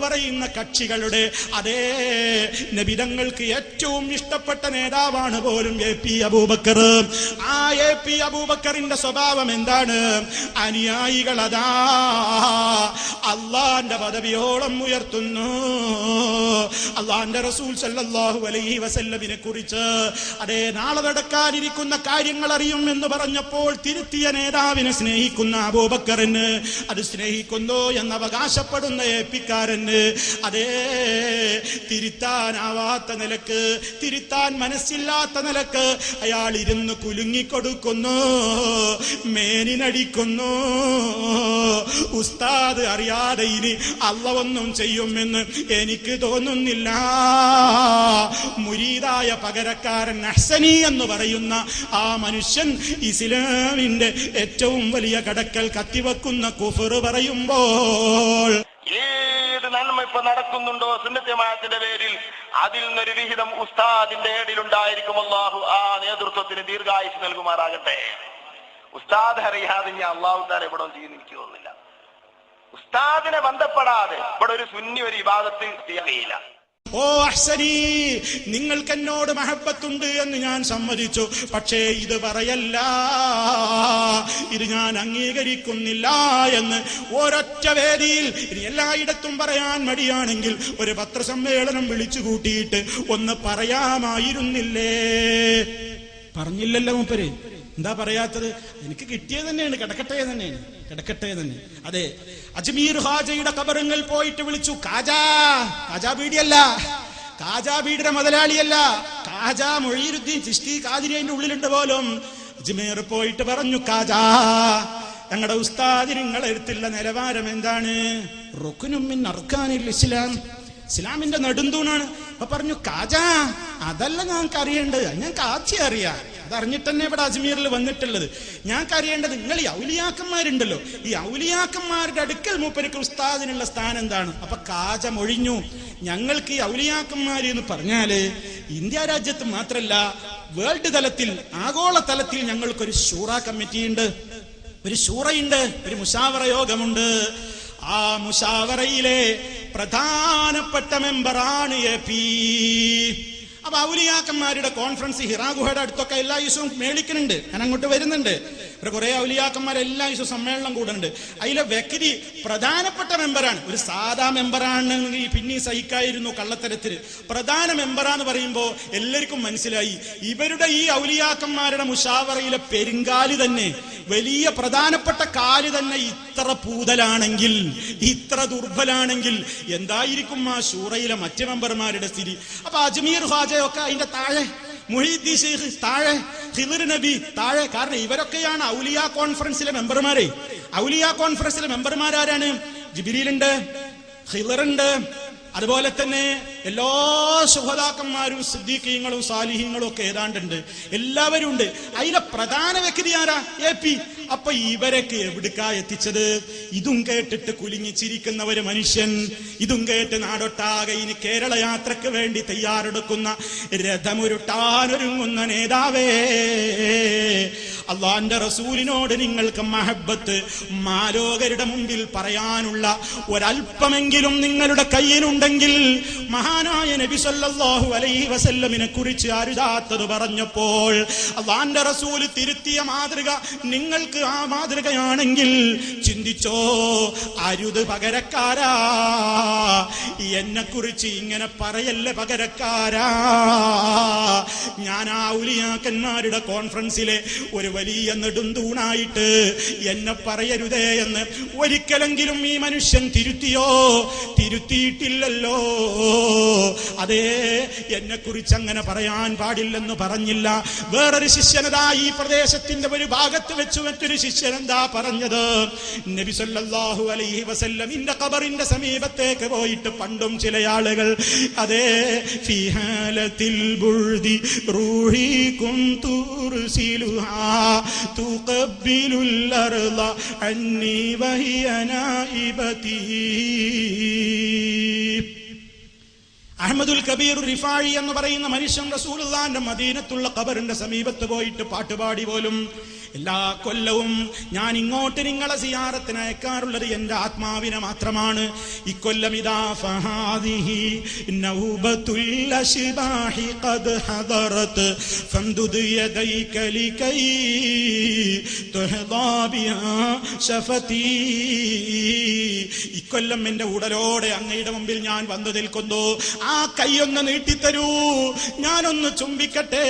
പറയുന്ന കക്ഷികളുടെ അതേ നബിതങ്ങൾക്ക് ഏറ്റവും ഇഷ്ടപ്പെട്ട നേതാവാണ് പോലും എ പി അബൂബക്കർ. ആ എ പി അബൂബക്കറിന്റെ സ്വഭാവം എന്താണ്? അനുയായികൾ അതാ. അള്ളാന്റെ പദവിയോളം ഉയർത്തുന്നു. അള്ളാന്റെ റസൂൽ സല്ലാഹു അലൈഹി വസല്ലമിനെ കുറിച്ച് അതേ നാളെ നടക്കാനിരിക്കുന്ന കാര്യങ്ങൾ അറിയും എന്ന് പറഞ്ഞപ്പോൾ തിരുത്തിയ നേതാവിനെ സ്നേഹിക്കുന്ന അബൂബക്കറിന് അത് സ്നേഹിക്കുന്നു എന്ന് അവകാശപ്പെടുന്ന ഏപ്പിക്കാരന് അതേ തിരുത്താനാവാത്ത നിലയ്ക്ക് തിരുത്താൻ മനസ്സില്ലാത്ത നിലയ്ക്ക് അയാൾ ഇരുന്ന് കുലുങ്ങിക്കൊടുക്കുന്നു മേനിനടിക്കുന്നു. ഉസ്താദ് അറിയാതെ ഇനി അല്ല ഒന്നും ചെയ്യുമെന്ന് എനിക്ക് തോന്നുന്നില്ല. മുരീതായ പകരക്കാരൻ അഹ്സനി എന്ന് പറയുന്ന ആ മനുഷ്യൻ ഇസ്ലാമിന്റെ ഏറ്റവും വലിയ കടക്കൽ കത്തിവെക്കുന്ന കുഫർ പറയുമ്പോൾ ഏത് നന്മ ഇപ്പൊ നടക്കുന്നുണ്ടോ സുന്നത്യമായത്തിന്റെ പേരിൽ അതിൽ നിന്നൊരു വിഹിതം ഉസ്താദിന്റെ ഏടിലുണ്ടായിരിക്കും. അള്ളാഹു ആ നേതൃത്വത്തിന് ദീർഘായുസ് നൽകുമാറാകട്ടെ. ഉസ്താദ് അറിയാതെ ഞാൻ അള്ളാഹു താൻ എവിടെ ചെയ്യുന്ന എനിക്ക് തോന്നുന്നില്ല. ഉസ്താദിനെ ബന്ധപ്പെടാതെ ഇവിടെ ഒരു സുന്നി ഒരു വിവാദത്തിൽ ചെയ്യില്ല ഓ അഹ്സനി നിങ്ങൾക്ക് എന്നോട് മഹബത്തുണ്ട് എന്ന് ഞാൻ സമ്മതിച്ചു. പക്ഷേ ഇത് പറയല്ല. ഇത് ഞാൻ അംഗീകരിക്കുന്നില്ല എന്ന് ഒരൊറ്റ വേദിയിൽ ഇനി എല്ലായിടത്തും പറയാൻ മടിയാണെങ്കിൽ ഒരു പത്രസമ്മേളനം വിളിച്ചു കൂട്ടിയിട്ട് ഒന്ന് പറയാമായിരുന്നില്ലേ? പറഞ്ഞില്ലല്ലോ മൂപ്പര്. എന്താ പറയാത്തത്? എനിക്ക് കിട്ടിയത് തന്നെയാണ് കിടക്കട്ടെ തന്നെയാണ് കിടക്കട്ടെ തന്നെ. അതെ അജ്മീർ ഹാജയുടെ കബറുങ്ങൾ പോയിട്ട് വിളിച്ചു കാജാ കാജാ ബീഡിയല്ല കാജാ ബീഡിയുടെ മുതലാളിയല്ല കാജാ മൊഴീരുദ്ദീൻ ചിഷ്ടി കാതിരി അതിന്റെ ഉള്ളിലുണ്ട് പോലും. അജ്മീർ പോയിട്ട് പറഞ്ഞു കാജാ ഞങ്ങളുടെ ഉസ്താദി നിങ്ങൾ എടുത്തുള്ള നിലവാരം എന്താണ്? റുക്കുനുമിൻ അർക്കാനിൽ ഇസ്ലാം. ഇസ്ലാമിന്റെ നെടുന്തൂണാണ്. അപ്പൊ പറഞ്ഞു കാജാ അതല്ല ഞങ്ങൾക്ക് അറിയേണ്ടത് ഞങ്ങൾക്ക് ആദ്യം അറിയാം. അതറിഞ്ഞിട്ട് തന്നെ ഇവിടെ അജ്മീറിൽ വന്നിട്ടുള്ളത്. ഞങ്ങൾക്ക് അറിയേണ്ടത് നിങ്ങൾ ഈ ഔലിയാക്കന്മാരുണ്ടല്ലോ. ഈ ഔലിയാക്കന്മാരുടെ അടുക്കൽ മൂപ്പർക്ക് ഉസ്താദിനുള്ള സ്ഥാനം എന്താണ്? അപ്പൊ കാജ മൊഴിഞ്ഞു ഞങ്ങൾക്ക് ഈ ഔലിയാക്കന്മാർ എന്ന് പറഞ്ഞാൽ ഇന്ത്യ രാജ്യത്ത് മാത്രല്ല വേൾഡ് തലത്തിൽ ആഗോള തലത്തിൽ ഞങ്ങൾക്കൊരു ഷൂറ കമ്മിറ്റി ഉണ്ട് ഒരു ഷൂറയുണ്ട് ഒരു മുഷാവറ യോഗമുണ്ട്. ആ മുഷാവറയിലെ പ്രധാനപ്പെട്ട മെമ്പറാണ് എ പി. അപ്പൊ ഔലിയാക്കന്മാരുടെ കോൺഫറൻസ് ഹിറാഗുഹയുടെ അടുത്തൊക്കെ എല്ലാ ദിവസവും മേളിക്കുന്നുണ്ട്. ഞാൻ അങ്ങോട്ട് വരുന്നുണ്ട്. ഇവിടെ കുറെ ഔലിയാക്കന്മാരെല്ലാം ഈശോ സമ്മേളനം കൂടുന്നുണ്ട്. അതിലെ വ്യക്തി പ്രധാനപ്പെട്ട മെമ്പറാണ്. ഒരു സാധാ മെമ്പറാണ് പിന്നെ സഹിക്കായിരുന്നു കള്ളത്തരത്തിൽ. പ്രധാന മെമ്പറാന്ന് പറയുമ്പോൾ എല്ലാവർക്കും മനസ്സിലായി. ഇവരുടെ ഈ ഔലിയാക്കന്മാരുടെ മുഷാവറയിലെ പെരുങ്കാലി തന്നെ വലിയ പ്രധാനപ്പെട്ട കാൽ തന്നെ ഇത്ര പൂതലാണെങ്കിൽ ഇത്ര ദുർബലാണെങ്കിൽ എന്തായിരിക്കും ആ ഷൂറയിലെ മറ്റ് മെമ്പർമാരുടെ സ്ഥിതി? അപ്പൊ അജ്മീർ ഹാജയൊക്കെ അതിന്റെ താഴെ മുഹീദ്ദീൻ ഷെയ്ഖ് താഴെ ഹിദർ നബി താഴെ. കാരണം ഇവരൊക്കെയാണ് ഔലിയ കോൺഫറൻസിലെ മെമ്പർമാരെ. ഔലിയ കോൺഫറൻസിലെ മെമ്പർമാരാരാണ് ജിബിരിയിലുണ്ട് ഹിദറുണ്ട് അതുപോലെ തന്നെ എല്ലാ സുഹതാക്കന്മാരും സിദ്ദീഖീങ്ങളും സാലിഹീങ്ങളും ഒക്കെ ഏതാണ്ടുണ്ട്. എല്ലാവരും ഉണ്ട്. അതിലെ പ്രധാന വ്യക്തി ആരാ? A P. അപ്പൊ ഇവരൊക്കെ എവിടുക്കാ എത്തിച്ചത്? ഇതും കേട്ടിട്ട് കുലുങ്ങിച്ചിരിക്കുന്ന ഒരു മനുഷ്യൻ. ഇതും കേട്ട് നാടൊട്ടാകെ ഇനി കേരള യാത്രയ്ക്ക് വേണ്ടി തയ്യാറെടുക്കുന്ന രഥമുരുട്ടാനൊരുങ്ങുന്ന നേതാവേ. അള്ളാന്റെ റസൂലിനോട് നിങ്ങൾക്ക് മഹബത്ത് മാലോകരുടെ മുമ്പിൽ പറയാനുള്ള ഒരല്പമെങ്കിലും നിങ്ങളുടെ കയ്യിലുണ്ടെങ്കിൽ മഹാനായ നബി സല്ലാഹു അലൈഹി വസല്ലമിനെ കുറിച്ച് അരുതാത്തത് പറഞ്ഞപ്പോൾ അള്ളാന്റെ റസൂൽ തിരുത്തിയ മാതൃക നിങ്ങൾക്ക് ആ മാതൃകയാണെങ്കിൽ ചിന്തിച്ചോ അരുത് പകരക്കാരാ. എന്നെ കുറിച്ച് ഇങ്ങനെ പറയല്ലേ പകരക്കാരാ. ഞാൻ ആ ഉലിയാക്കന്മാരുടെ കോൺഫറൻസിലെ ഒരു വലിയ നെടുന്തൂണായിട്ട് എന്നെ പറയരുതേ എന്ന് ഒരിക്കലെങ്കിലും ഈ മനുഷ്യൻ തിരുത്തിയോ? തിരുത്തിയിട്ടില്ലല്ലോ. അതേ എന്നെ കുറിച്ച് അങ്ങനെ പറയാൻ പാടില്ലെന്ന് പറഞ്ഞില്ല. വേറൊരു ശിഷ്യനതാ ഈ പ്രദേശത്തിന്റെ ഒരു ഭാഗത്ത് വെച്ച് മറ്റൊരു ശിഷ്യൻ എന്താ പറഞ്ഞത്? നബി സല്ലല്ലാഹു അലൈഹി വസല്ലമിന്റെ കബറിന്റെ സമീപത്തേക്ക് പോയിട്ട് പണ്ടും ചില ആളുകൾ അതേ ഫിഹാലത്തിൽ ബുഴുതി റൂഹി കുന്തുർസിലുഹാ തുഖബ്ബിലുൽ الأرض عني وهي نائبتي അഹമ്മദുൽ കബീർ റിഫാഴി എന്ന് പറയുന്ന മനുഷ്യൻ റസൂലുള്ളാന്റെ മദീനത്തുള്ള ഖബറിന്റെ സമീപത്ത് പോയിട്ട് പാട്ടുപാടി പോലും എല്ലാ കൊല്ലവും ഞാൻ ഇങ്ങോട്ട് നിങ്ങളെ സിയാറത്തിന് അയക്കാറുള്ളത് എന്റെ ആത്മാവിനെ മാത്രമാണ്. ഇക്കൊല്ലം ഇതാ ഫഹാദിഹി അശ്ബാഹി ഖദ് ഹദറത് ലികൈ ഇക്കൊല്ലം എന്റെ ഉടലോടെ അങ്ങയുടെ മുമ്പിൽ ഞാൻ വന്നു നിൽക്കുന്നു. ആ കൈയൊന്ന് നീട്ടിത്തരൂ. ഞാനൊന്ന് ചുംബിക്കട്ടെ.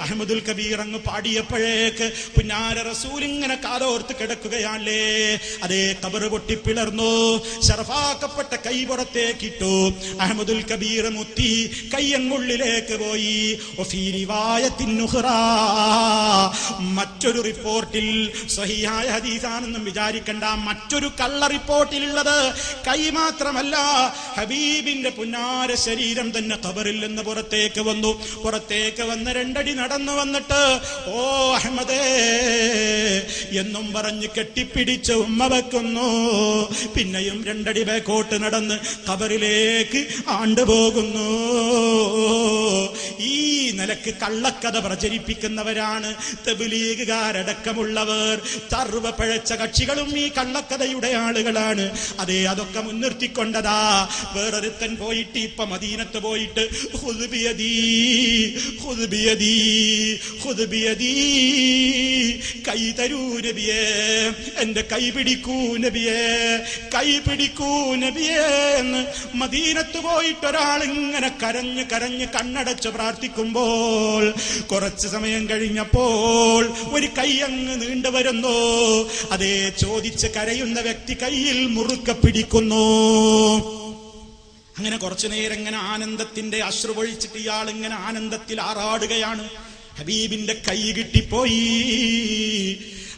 അഹമ്മദുൽ കബീർ അങ്ങ് പാടിയപ്പോഴേക്ക് പുന്നാര റസൂൽ ഇങ്ങനെ കാലോർത്ത് കിടക്കുകയാണല്ലേ. അതേ കബറ് പൊട്ടിപ്പിളർന്നു ഷറഫാക്കപ്പെട്ട കൈ പുറത്തേക്കിട്ടു. അഹമ്മദുൽ കബീർ മുത്തി കയ്യങ്ങുള്ളിലേക്ക് പോയി. മറ്റൊരു റിപ്പോർട്ടിൽ സഹിയായ ഹദീസാണെന്നും വിചാരിക്കണ്ട. മറ്റൊരു കള്ള റിപ്പോർട്ടിലുള്ളത് കൈ മാത്രമല്ല ഹബീബിന്റെ പുന്നാര ശരീരം തന്നെ കബറിൽ നിന്ന് പുറത്തേക്ക് വന്നു. പുറത്തേക്ക് വന്ന് രണ്ടടി നടന്നു വന്നിട്ട് ഓ അഹമ്മദേ എന്നും പറഞ്ഞ് കെട്ടിപ്പിടിച്ച ഉമ്മ വെക്കുന്നു. പിന്നെയും രണ്ടടി ബേക്കോട്ട് നടന്ന് കബറിലേക്ക് ആണ്ടുപോകുന്നു നിലയ്ക്ക് കള്ളക്കഥ പ്രചരിപ്പിക്കുന്നവരാണ് തെബിലീഗുകാരടക്കമുള്ളവർ. സർവ പഴച്ച കക്ഷികളും ഈ കള്ളക്കഥയുടെ ആളുകളാണ്. അതെ അതൊക്കെ മുൻനിർത്തിക്കൊണ്ടതാ. വേറൊരുത്തൻ പോയിട്ട് ഇപ്പൊ മദീനത്ത് പോയിട്ട്. കൈ തരൂ നബിയേ എന്റെ കൈ പിടിക്കൂ നബിയേ കൈ പിടിക്കൂ നബിയേ എന്ന് മദീനത്ത് പോയിട്ട് ഒരാൾ ഇങ്ങനെ കരഞ്ഞ് കരഞ്ഞ് കണ്ണടച്ച് കുറച്ച് സമയം കഴിഞ്ഞപ്പോൾ ഒരു കൈ അങ്ങ് നീണ്ടു വരുന്നു. അതേ ചോദിച്ച് കരയുന്ന വ്യക്തി കയ്യിൽ മുറുക്ക പിടിക്കുന്നു. അങ്ങനെ കുറച്ചു നേരം ഇങ്ങനെ ആനന്ദത്തിന്റെ അശ്രു പൊഴിച്ചിട്ട് ഇയാൾ ഇങ്ങനെ ആനന്ദത്തിൽ ആറാടുകയാണ്. ഹബീബിന്റെ കൈ കിട്ടിപ്പോയി.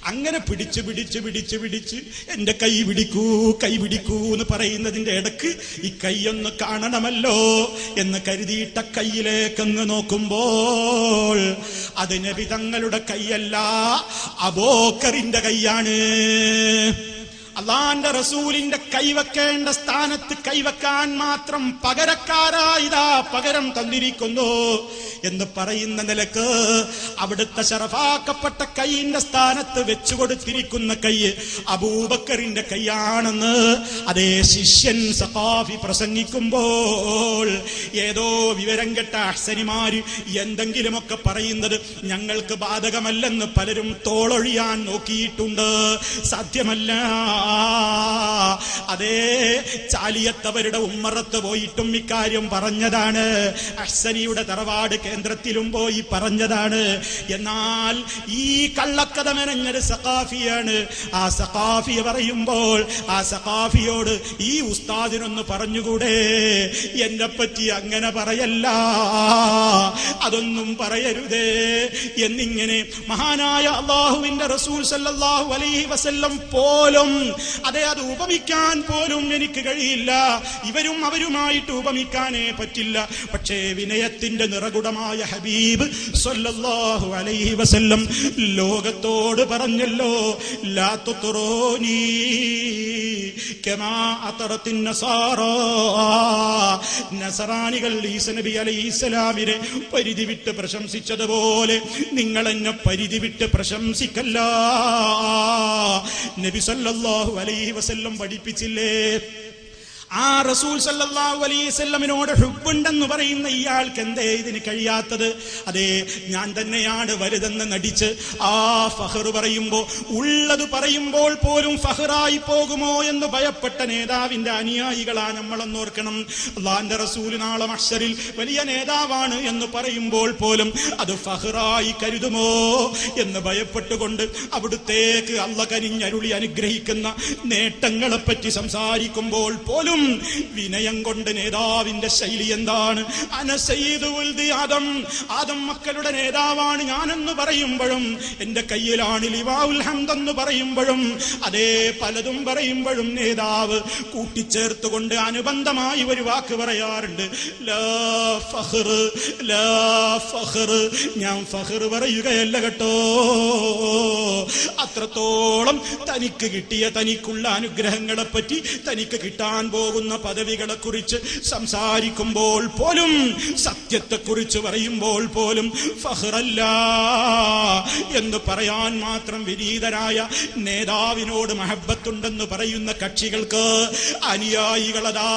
അങ്ങനെ പിടിച്ച് പിടിച്ച് പിടിച്ച് പിടിച്ച് എന്റെ കൈ പിടിക്കൂ കൈ പിടിക്കൂ എന്ന് പറയുന്നതിന്റെ ഇടയ്ക്ക് ഈ കൈയൊന്ന് കാണണമല്ലോ എന്ന് കരുതിയിട്ട കയ്യിലേക്കങ്ങ് നോക്കുമ്പോൾ അത് നബി തങ്ങളുടെ കൈയല്ല അബോക്കറിന്റെ കൈയാണ്. അള്ളാന്റെ റസൂലിന്റെ കൈവെക്കേണ്ട സ്ഥാനത്ത് കൈവെക്കാൻ മാത്രം പകരക്കാരായിതാ പകരം തന്നിരിക്കുന്നു. എന്ന് പറയുന്ന നിലയ്ക്ക് അവിടുത്തെ ശറഫാക്കപ്പെട്ട കൈയിന്റെ സ്ഥാനത്ത് വെച്ചു കൊടുത്തിരിക്കുന്ന കൈ അബൂബക്കറിന്റെ കൈയാണെന്ന് അതേ ശിഷ്യൻ സഖാഫി പ്രസംഗിക്കുമ്പോൾ ഏതോ വിവരം കെട്ട അഹ്സനിമാര് എന്തെങ്കിലുമൊക്കെ പറയുന്നത് ഞങ്ങൾക്ക് ബാധകമല്ലെന്ന് പലരും തോളൊഴിയാൻ നോക്കിയിട്ടുണ്ട്. സാധ്യമല്ല. അതേ ചാലിയത്തവരുടെ ഉമ്മറത്ത് പോയിട്ടും ഇക്കാര്യം പറഞ്ഞതാണ്. അഹ്സനിയുടെ തറവാട് കേന്ദ്രത്തിലും പോയി പറഞ്ഞതാണ്. എന്നാൽ ഈ കള്ളക്കഥ മെനഞ്ഞൊരു സഖാഫിയാണ്. ആ സഖാഫി പറയുമ്പോൾ ആ സഖാഫിയോട് ഈ ഉസ്താദിനൊന്ന് പറഞ്ഞുകൂടെ? എന്നെ പറ്റി അങ്ങനെ പറയല്ല. അതൊന്നും പറയരുതേ. എന്നിങ്ങനെ മഹാനായ അള്ളാഹുവിന്റെ റസൂൽ സല്ലാഹു അലൈഹി വസല്ലം പോലും അതെ അത് ഉപമിക്കാൻ പോലും എനിക്ക് കഴിയില്ല. ഇവരും അവരുമായിട്ട് ഉപമിക്കാനേ പറ്റില്ല. പക്ഷേ വിനയത്തിന്റെ നിറകുടമായ ഹബീബ് സല്ലല്ലാഹു അലൈഹി വസല്ലം ലോകത്തോട് പറഞ്ഞല്ലോ ലാ തുത്റൂനി കമാ അത്തറത്തിൻ നസാറാ നസറാനികൾ ഈസ നബി അലൈഹിസ്സലാമിനെ പരിധി വിട്ട് പ്രശംസിച്ചതുപോലെ നിങ്ങൾ എന്നെ പരിധി വിട്ട് പ്രശംസിക്കല്ല. നബി സല്ലല്ലാഹു അലൈഹി വസല്ലം പഠിപ്പിച്ചില്ലേ ആ റസൂൽ സല്ലല്ലാഹു അലൈഹി വസല്ലമിനോട് ഹുബുണ്ടെന്ന് പറയുന്ന ഇയാൾക്ക് എന്തേ ഇതിന് കഴിയാത്തത്? അതെ ഞാൻ തന്നെയാണ് വലുതെന്ന് നടിച്ച് ആ ഫഹർ പറയുമ്പോ ഉള്ളത് പറയുമ്പോൾ പോലും ഫഹറായി പോകുമോ എന്ന് ഭയപ്പെട്ട നേതാവിന്റെ അനുയായികളാ നമ്മളെന്ന് ഓർക്കണം. അള്ളാന്റെ റസൂൽ നാളെ മഷറിൽ വലിയ നേതാവാണ് എന്ന് പറയുമ്പോൾ പോലും അത് ഫഹറായി കരുതുമോ എന്ന് ഭയപ്പെട്ടുകൊണ്ട് അവിടുത്തേക്ക് അള്ള കനിഞ്ഞരുളി അനുഗ്രഹിക്കുന്ന നേട്ടങ്ങളെപ്പറ്റി സംസാരിക്കുമ്പോൾ പോലും വിനയം. കൊണ്ട് നേതാവിന്റെ ശൈലി എന്താണ്? ആദം. ആദം മക്കളുടെ നേതാവാണ് ഞാനെന്ന് പറയുമ്പോഴും എന്റെ കയ്യിലാണ് ലിവാഉൽ പറയുമ്പോഴും അതേ പലതും പറയുമ്പോഴും നേതാവ് കൂട്ടിച്ചേർത്തുകൊണ്ട് അനുബന്ധമായി ഒരു വാക്ക് പറയാറുണ്ട്. ഞാൻ ഫഹർ പറയുകയല്ല കേട്ടോ. അത്രത്തോളം തനിക്ക് കിട്ടിയ തനിക്കുള്ള അനുഗ്രഹങ്ങളെ പറ്റി തനിക്ക് കിട്ടാൻ പോകുന്ന പോകുന്ന പദവികളെ കുറിച്ച് സംസാരിക്കുമ്പോൾ പോലും സത്യത്തെക്കുറിച്ച് പറയുമ്പോൾ പോലും ഫഹ്റല്ല എന്ന് പറയാൻ മാത്രം വിനീതരായ നേതാവിനോട് മഹബത്തുണ്ടെന്ന് പറയുന്ന കക്ഷികൾക്ക് അനുയായികളതാ.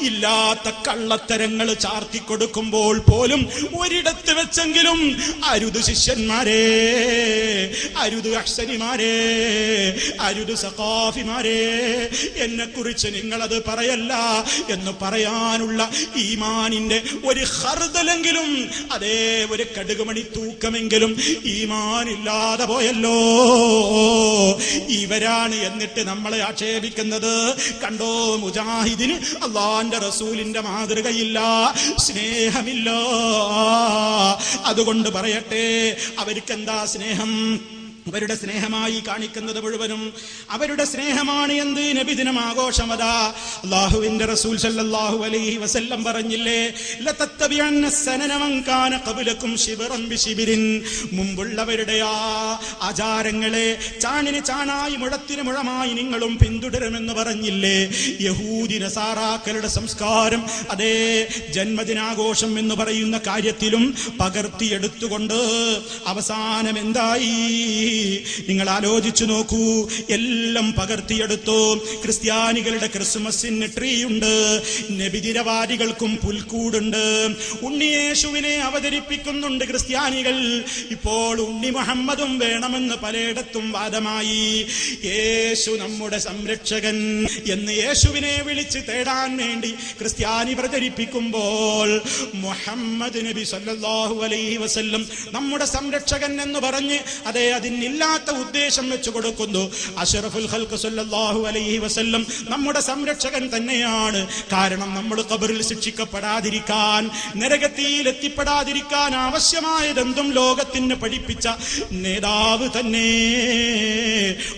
ഇല്ലാത്ത കള്ളത്തരങ്ങൾ ചാർത്തിക്കൊടുക്കുമ്പോൾ പോലും ഒരിടത്ത് വെച്ചെങ്കിലും അരുത് ശിഷ്യന്മാരെ അരുത് അക്ഷരിമാരെ അരുത് സഖാഫിമാരെ എന്നെ കുറിച്ച് നിങ്ങളത് പറയല്ല എന്ന് പറയാനുള്ള ഈമാനിന്റെ ഒരു ഹർദലെങ്കിലും അതേ ഒരു കടുകുമണി തൂക്കമെങ്കിലും ഈമാനില്ലാതെ പോയല്ലോ. ഇവരാണ് എന്നിട്ട് നമ്മളെ ആക്ഷേപിക്കുന്നത്. കണ്ടോ മുജാഹിദിന്? അള്ളാന്റെ റസൂലിന്റെ മാതൃകയില്ല സ്നേഹമില്ല. അതുകൊണ്ട് പറയട്ടെ അവർക്ക് എന്താ സ്നേഹം? അവരുടെ സ്നേഹമായി കാണിക്കുന്നത് മുഴുവനും അവരുടെ സ്നേഹമാണ് എന്ത്? നബിദിനം ആഘോഷമതാ അള്ളാഹുവിന്റെ റസൂൽ സല്ലല്ലാഹു അലൈഹി വസല്ലം പറഞ്ഞില്ലേ സനനമൻ കാന ശിബറൻ മുമ്പുള്ളവരുടെ ആ ആചാരങ്ങളെ ചാണിന് ചാണായി മുഴത്തിന് മുഴമായി നിങ്ങളും പിന്തുടരുമെന്ന് പറഞ്ഞില്ലേ യഹൂദി നസാറാക്കളുടെ സംസ്കാരം അതേ ജന്മദിനാഘോഷം എന്ന് പറയുന്ന കാര്യത്തിലും പകർത്തിയെടുത്തുകൊണ്ട് അവസാനം എന്തായി? നിങ്ങൾ ആലോചിച്ചു നോക്കൂ. എല്ലാം പകർത്തിയെടുത്തു. ക്രിസ്ത്യാനികളുടെ ക്രിസ്മസിന് ട്രീ ഉണ്ട് നബിതിരവാദികൾക്കും പുൽക്കൂടുണ്ട്. ഉണ്ണിയേശുവിനെ അവതരിപ്പിക്കുന്നുണ്ട് ക്രിസ്ത്യാനികൾ. ഇപ്പോൾ ഉണ്ണി മുഹമ്മദും വേണമെന്ന് പലയിടത്തും വാദമായി. യേശു നമ്മുടെ സംരക്ഷകൻ എന്ന് യേശുവിനെ വിളിച്ച് തേടാൻ വേണ്ടി ക്രിസ്ത്യാനി പ്രചരിപ്പിക്കുമ്പോൾ മുഹമ്മദ് നബി സല്ലാഹു അലൈഹി വസല്ലം നമ്മുടെ സംരക്ഷകൻ എന്ന് പറഞ്ഞ് അതെ അതിനില്ലാത്ത ഉദ്ദേശം വെച്ചു കൊടുക്കുന്നു. അഷറഫുൽ ഹൽക്ക് സല്ലല്ലാഹു അലൈഹി വസല്ലം നമ്മുടെ സംരക്ഷകൻ തന്നെയാണ്. കാരണം നമ്മൾ കബറിൽ ശിക്ഷിക്കപ്പെടാതിരിക്കാൻ നരകത്തിയിൽ എത്തിപ്പെടാതിരിക്കാൻ ആവശ്യമായതെന്തും ലോകത്തിന് പഠിപ്പിച്ച നേതാവ് തന്നെ.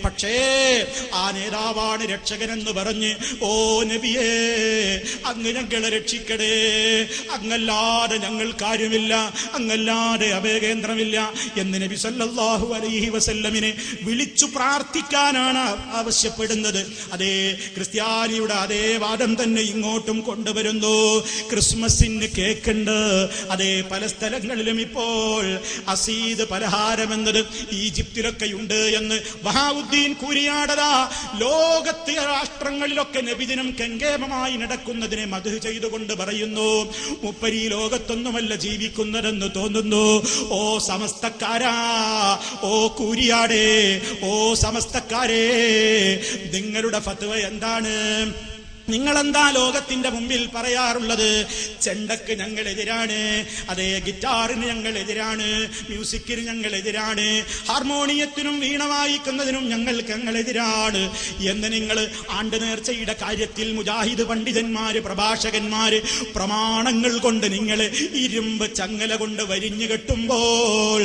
പക്ഷേ ആ നേതാവാണ് രക്ഷകനെന്ന് പറഞ്ഞ് ഓ നബിയേ അങ്ങ് ഞങ്ങളെ രക്ഷിക്കടേ. അങ്ങല്ലാതെ ഞങ്ങൾ കാര്യമില്ല അങ്ങല്ലാതെ അഭയകേന്ദ്രമില്ല എന്ന് നബി സല്ലല്ലാഹു അലൈഹി വസല്ലമിനെ വിളിച്ചു പ്രാർത്ഥിക്കാനാണ് ആവശ്യപ്പെടുന്നത്. അതേ ക്രിസ്ത്യാനിയുടെ അതേ വാദം തന്നെ ഇങ്ങോട്ടും കൊണ്ടുവരുന്നു. ക്രിസ്മസിന് കേക്കുണ്ട്. അതേ പല സ്ഥലങ്ങളിലും ഇപ്പോൾ അസീദ് പലഹാരം എന്നത് ഈജിപ്തിലൊക്കെ ഉണ്ട് എന്ന് ബഹാവുദ്ദീൻ കുരിയാടതാ ലോകത്തെ രാഷ്ട്രങ്ങളിലൊക്കെ നബിദിനം കെങ്കേമമായി നടക്കുന്നതിനെ മധു ചെയ്തുകൊണ്ട് പറയുന്നു. മുപ്പരി ലോകത്തൊന്നുമല്ല ജീവിക്കുന്നതെന്ന് തോന്നുന്നു. ഓ സമസ്തക്കാരാ ഓ കൂരിയാടേ ഓ സമസ്തക്കാരേ നിങ്ങളുടെ ഫത്വ എന്താണ്? നിങ്ങളെന്താ ലോകത്തിന്റെ മുമ്പിൽ പറയാറുള്ളത്? ചെണ്ടക്ക് ഞങ്ങൾ എതിരാണ് അതേ ഗിറ്റാറിന് ഞങ്ങൾ എതിരാണ് മ്യൂസിക്കിന് ഞങ്ങൾ എതിരാണ് ഹാർമോണിയത്തിനും വീണ വായിക്കുന്നതിനും ഞങ്ങൾക്ക് ഞങ്ങൾ എതിരാണ് എന്ന് നിങ്ങൾ ആണ്ട് നേർച്ചയുടെ കാര്യത്തിൽ മുജാഹിദ് പണ്ഡിതന്മാര് പ്രഭാഷകന്മാര് പ്രമാണങ്ങൾ കൊണ്ട് നിങ്ങൾ ഇരുമ്പ് ചങ്ങല കൊണ്ട് വരിഞ്ഞു കെട്ടുമ്പോൾ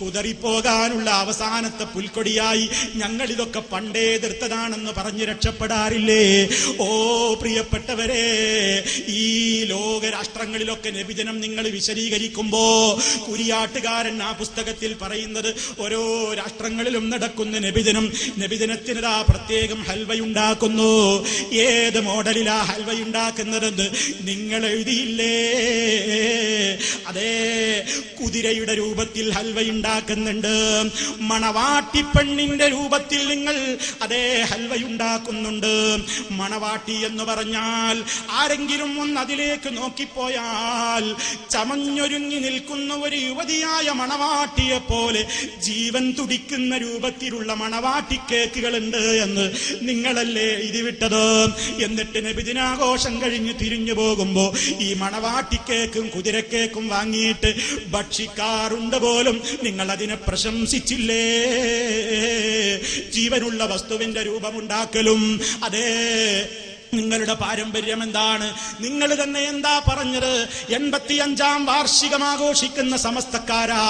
കുതറിപ്പോകാനുള്ള അവസാനത്തെ പുൽക്കൊടിയായി ഞങ്ങൾ ഇതൊക്കെ പണ്ടേ എതിർത്തതാണെന്ന് പറഞ്ഞ് രക്ഷപ്പെടാറില്ലേ? ഓ പ്രിയപ്പെട്ടവരെ ഈ ലോകരാഷ്ട്രങ്ങളിലൊക്കെ നബിജനം നിങ്ങൾ വിശദീകരിക്കുമ്പോ കുരിയാട്ടുകാരൻ ആ പുസ്തകത്തിൽ പറയുന്നത് ഓരോ രാഷ്ട്രങ്ങളിലും നടക്കുന്ന നബിജനം നബിജനത്തിനതാ പ്രത്യേകം ഹൽവയുണ്ടാക്കുന്നു. ഏത് മോഡലിലാ ഹൽവയുണ്ടാക്കുന്നതെന്ന് നിങ്ങൾ എഴുതിയില്ലേ? അതേ കുതിരയുടെ രൂപത്തിൽ ഹൽവ ഉണ്ടാക്കുന്നുണ്ട്. മണവാട്ടിപ്പെണ്ണിന്റെ രൂപത്തിൽ നിങ്ങൾ അതേ ഹൽവ ഉണ്ടാക്കുന്നുണ്ട്. മണവാട്ടി എന്ന് പറഞ്ഞാൽ ആരെങ്കിലും ഒന്ന് അതിലേക്ക് നോക്കിപ്പോയാൽ ചമഞ്ഞൊരുങ്ങി നിൽക്കുന്ന ഒരു യുവതിയായ മണവാട്ടിയെ പോലെ ജീവൻ തുടിക്കുന്ന രൂപത്തിലുള്ള മണവാട്ടി കേക്കുകളുണ്ട് എന്ന് നിങ്ങളല്ലേ ഇത് വിട്ടത് എന്നിട്ട് നബിദിനാഘോഷം കഴിഞ്ഞ് തിരിഞ്ഞു പോകുമ്പോ ഈ മണവാട്ടി കേക്കും കുതിരക്കേക്കും വാങ്ങിയിട്ട് ഭക്ഷിക്കാറുണ്ട് പോലും നിങ്ങൾ അതിനെ പ്രശംസിച്ചില്ലേ? ജീവനുള്ള വസ്തുവിന്റെ രൂപമുണ്ടാക്കലും അതേ നിങ്ങളുടെ പാരമ്പര്യം എന്താണ്? നിങ്ങൾ തന്നെ എന്താ പറഞ്ഞത്? എൺപത്തി അഞ്ചാം വാർഷികം ആഘോഷിക്കുന്ന സമസ്തക്കാരാ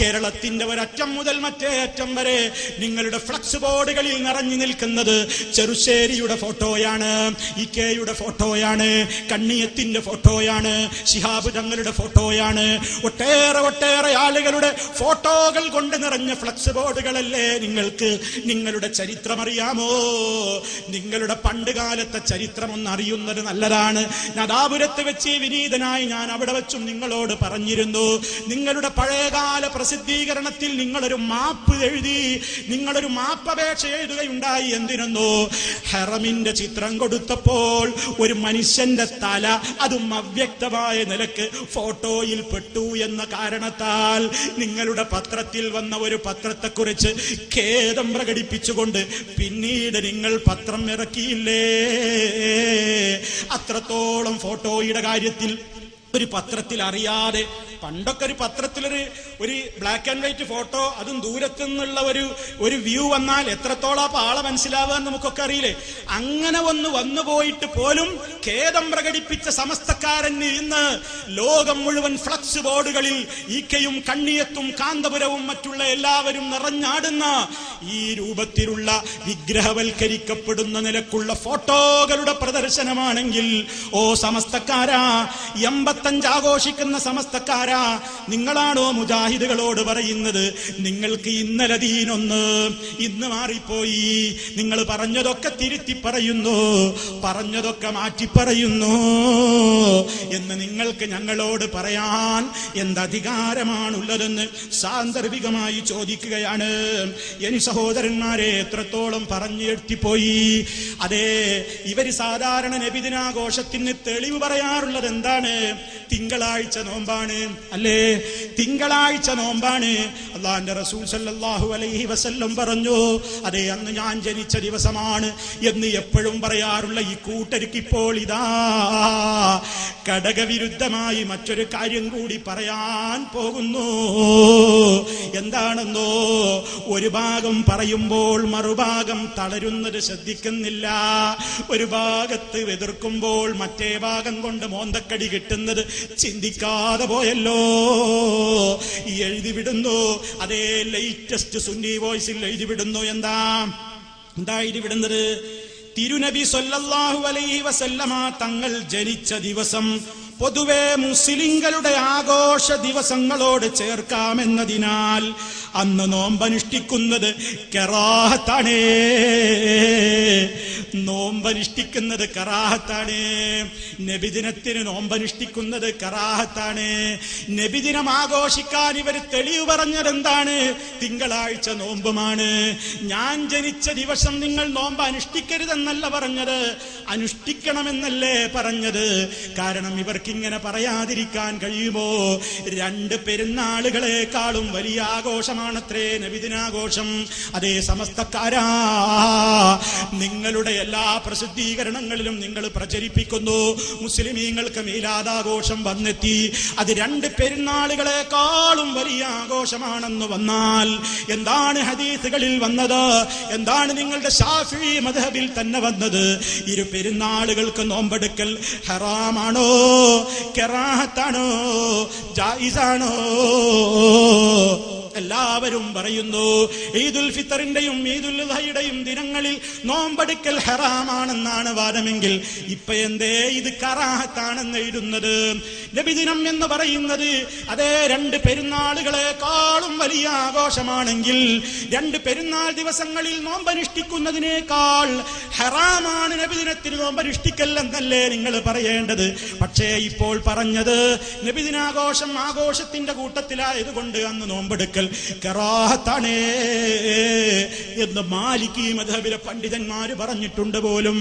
കേരളത്തിന്റെ ഒരറ്റം മുതൽ മറ്റേ അറ്റം വരെ നിങ്ങളുടെ ഫ്ലക്സ് ബോർഡുകളിൽ നിറഞ്ഞു നിൽക്കുന്നത് ചെറുശ്ശേരിയുടെ ഫോട്ടോയാണ് ഇക്കയുടെ ഫോട്ടോയാണ് കണ്ണിയത്തിന്റെ ഫോട്ടോയാണ് ശിഹാബ് തങ്ങളുടെ ഫോട്ടോയാണ്. ഒട്ടേറെ ഒട്ടേറെ ആളുകളുടെ ഫോട്ടോകൾ കൊണ്ട് നിറഞ്ഞ ഫ്ലക്സ് ബോർഡുകളല്ലേ നിങ്ങൾക്ക്? നിങ്ങളുടെ ചരിത്രമറിയാമോ? നിങ്ങളുടെ പണ്ട് കാലത്തെ കാലത്തെ ചരിത്രം ഒന്ന് അറിയുന്നത് നല്ലതാണ്. നദാപുരത്ത് വെച്ച് വിനീതനായി ഞാൻ അവിടെ വെച്ചും നിങ്ങളോട് പറഞ്ഞിരുന്നു. നിങ്ങളുടെ പഴയകാല പ്രസിദ്ധീകരണത്തിൽ നിങ്ങളൊരു മാപ്പ് എഴുതി നിങ്ങളൊരു മാപ്പപേക്ഷ എഴുതുകയുണ്ടായി എന്തിരുന്നു ഹെറമിന്റെ ചിത്രം കൊടുത്തപ്പോൾ ഒരു മനുഷ്യന്റെ തല അതും അവ്യക്തമായ നിലയ്ക്ക് ഫോട്ടോയിൽ പെട്ടു എന്ന കാരണത്താൽ നിങ്ങളുടെ പത്രത്തിൽ വന്ന ഒരു പത്രത്തെക്കുറിച്ച് ഖേദം പ്രകടിപ്പിച്ചുകൊണ്ട് പിന്നീട് നിങ്ങൾ പത്രം ഇറക്കിയില്ലേ അത്രത്തോളം ഫോട്ടോയുടെ കാര്യത്തിൽ ഒരു പത്രത്തിൽ അറിയാതെ പണ്ടൊക്കെ ഒരു പത്രത്തിലൊരു ഒരു ബ്ലാക്ക് ആൻഡ് വൈറ്റ് ഫോട്ടോ അതും ദൂരത്തു നിന്നുള്ള ഒരു ഒരു വ്യൂ വന്നാൽ എത്രത്തോളം അപ്പൊ ആളെ മനസ്സിലാവുക എന്ന് നമുക്കൊക്കെ അറിയില്ലേ? അങ്ങനെ ഒന്ന് വന്നു പോയിട്ട് പോലും ഖേദം പ്രകടിപ്പിച്ച സമസ്തക്കാരൻ ഇന്ന് ലോകം മുഴുവൻ ഫ്ലക്സ് ബോർഡുകളിൽ ഈക്കയും കണ്ണിയത്തും കാന്തപുരവും മറ്റുള്ള എല്ലാവരും നിറഞ്ഞാടുന്ന ഈ രൂപത്തിലുള്ള വിഗ്രഹവൽക്കരിക്കപ്പെടുന്ന നിലക്കുള്ള ഫോട്ടോകളുടെ പ്രദർശനമാണെങ്കിൽ ഓ സമസ്തക്കാരാ എൺപത്തഞ്ച് ആഘോഷിക്കുന്ന സമസ്തക്കാരാ നിങ്ങളാണോ മുജാഹിദുകളോട് പറയുന്നത്? നിങ്ങൾക്ക് ഇന്നലെ ദീനൊന്ന്. ഇന്ന് മാറിപ്പോയി. നിങ്ങൾ പറഞ്ഞതൊക്കെ തിരുത്തി പറയുന്നു. പറഞ്ഞതൊക്കെ മാറ്റി പറയുന്നു. എന്ന് നിങ്ങൾക്ക് ഞങ്ങളോട് പറയാൻ എന്തധികാരമാണുള്ളതെന്ന് സാന്ദർഭികമായി ചോദിക്കുകയാണ്. എനി സഹോദരന്മാരെ എത്രത്തോളം പറഞ്ഞു എത്തിപ്പോയി? അതെ ഇവർ സാധാരണ നബിദിനാഘോഷത്തിന് തെളിവ് പറയാറുള്ളത് എന്താണ് തിങ്കളാഴ്ച നോമ്പാണ്. അല്ലേ? തിങ്കളാഴ്ച നോമ്പാണ്. അള്ളാന്റെ റസൂൽ സല്ലാഹു അലൈഹി വസല്ലം പറഞ്ഞു അതെ അന്ന് ഞാൻ ജനിച്ച ദിവസമാണ് എന്ന് എപ്പോഴും പറയാറുള്ള ഈ കൂട്ടർക്ക് ഇപ്പോൾ ഇതാ ഘടകവിരുദ്ധമായി മറ്റൊരു കാര്യം കൂടി പറയാൻ പോകുന്നു. എന്താണെന്നോ? ഒരു ഭാഗം പറയുമ്പോൾ മറുഭാഗം തളരുന്നത് ശ്രദ്ധിക്കുന്നില്ല. ഒരു ഭാഗത്ത് എതിർക്കുമ്പോൾ മറ്റേ ഭാഗം കൊണ്ട് മോന്തക്കടി കിട്ടുന്നത് ചിന്തിക്കാതെ പോയല്ലോ. ഈ എഴുതി വിടുന്നു അതേ ലേറ്റസ്റ്റ് സുന്നി വോയിസിൽ എഴുതി വിടുന്നു എന്താ? എന്താ എഴുതി വിടുന്നത് തിരുനബി സൊല്ലാഹു അലൈഹി വസല്ലമ തങ്ങൾ ജനിച്ച ദിവസം പൊതുവെ മുസ്ലിങ്ങളുടെ ആഘോഷ ദിവസങ്ങളോട് ചേർക്കാമെന്നതിനാൽ അന്ന് നോമ്പനുഷ്ഠിക്കുന്നത് കെറാഹത്താണേ. നോമ്പനുഷ്ഠിക്കുന്നത് കറാഹത്താണ്. നബിദിനത്തിന് നോമ്പനുഷ്ഠിക്കുന്നത് കറാഹത്താണ്. നബിദിനം ആഘോഷിക്കാൻ ഇവർ തെളിവ് പറഞ്ഞത് എന്താണ് തിങ്കളാഴ്ച നോമ്പുമാണ്. ഞാൻ ജനിച്ച ദിവസം നിങ്ങൾ നോമ്പ് അനുഷ്ഠിക്കരുതെന്നല്ല പറഞ്ഞത്. അനുഷ്ഠിക്കണമെന്നല്ലേ പറഞ്ഞത്. കാരണം ഇവർക്കിങ്ങനെ പറയാതിരിക്കാൻ കഴിയുമോ? രണ്ട് പെരുന്നാളുകളെക്കാളും വലിയ ആഘോഷമാണത്രേ നബിദിനാഘോഷം. അതേ സമസ്തക്കാരാ നിങ്ങളുടെ എല്ലാ പ്രസിദ്ധീകരണങ്ങളിലും നിങ്ങൾ പ്രചരിപ്പിക്കുന്നു. മുസ്ലിമീങ്ങൾക്ക് മീലാദാഘോഷം വന്നെത്തി. അത് രണ്ട് പെരുന്നാളുകളെക്കാളും വലിയ ആഘോഷമാണെന്ന് വന്നാൽ എന്താണ് ഹദീസുകളിൽ വന്നത്? എന്താണ് നിങ്ങളുടെ ഷാഫി മധബിൽ തന്നെ വന്നത്? ഇരു പെരുന്നാളുകൾക്ക് നോമ്പെടുക്കൽ ഹറാമാണോ? കെറാഹത്താണോ? ജായിസാണോ? എല്ലാവരും പറയുന്നു ഈദുൽ ഫിത്തറിന്റെയും ഈദുൽ ഉദ്ഹയുടെയും ദിനങ്ങളിൽ നോമ്പെടുക്കൽ ഹറാമാണെന്നാണ് വാദമെങ്കിൽ ഇപ്പൊ എന്തേ ഇത് കറാഹത്താണെന്ന് എഴുതുന്നത്? നബിദിനം എന്ന് പറയുന്നത് അതേ രണ്ട് പെരുന്നാളുകളെക്കാളും വലിയ ആഘോഷമാണെങ്കിൽ രണ്ട് പെരുന്നാൾ ദിവസങ്ങളിൽ നോമ്പനുഷ്ഠിക്കുന്നതിനേക്കാൾ ഹറാമാണ് നബിദിനത്തിന് നോമ്പനുഷ്ഠിക്കല്ലെന്നല്ലേ നിങ്ങൾ പറയേണ്ടത്? പക്ഷേ ഇപ്പോൾ പറഞ്ഞത് നബിദിനാഘോഷം ആഘോഷത്തിന്റെ കൂട്ടത്തിലായതുകൊണ്ട് അന്ന് നോമ്പെടുക്കൽ കറാഹത്താണേ എന്ന് മാലിക്കി മധബിലെ പണ്ഡിതന്മാര് പറഞ്ഞിട്ടുണ്ട് പോലും.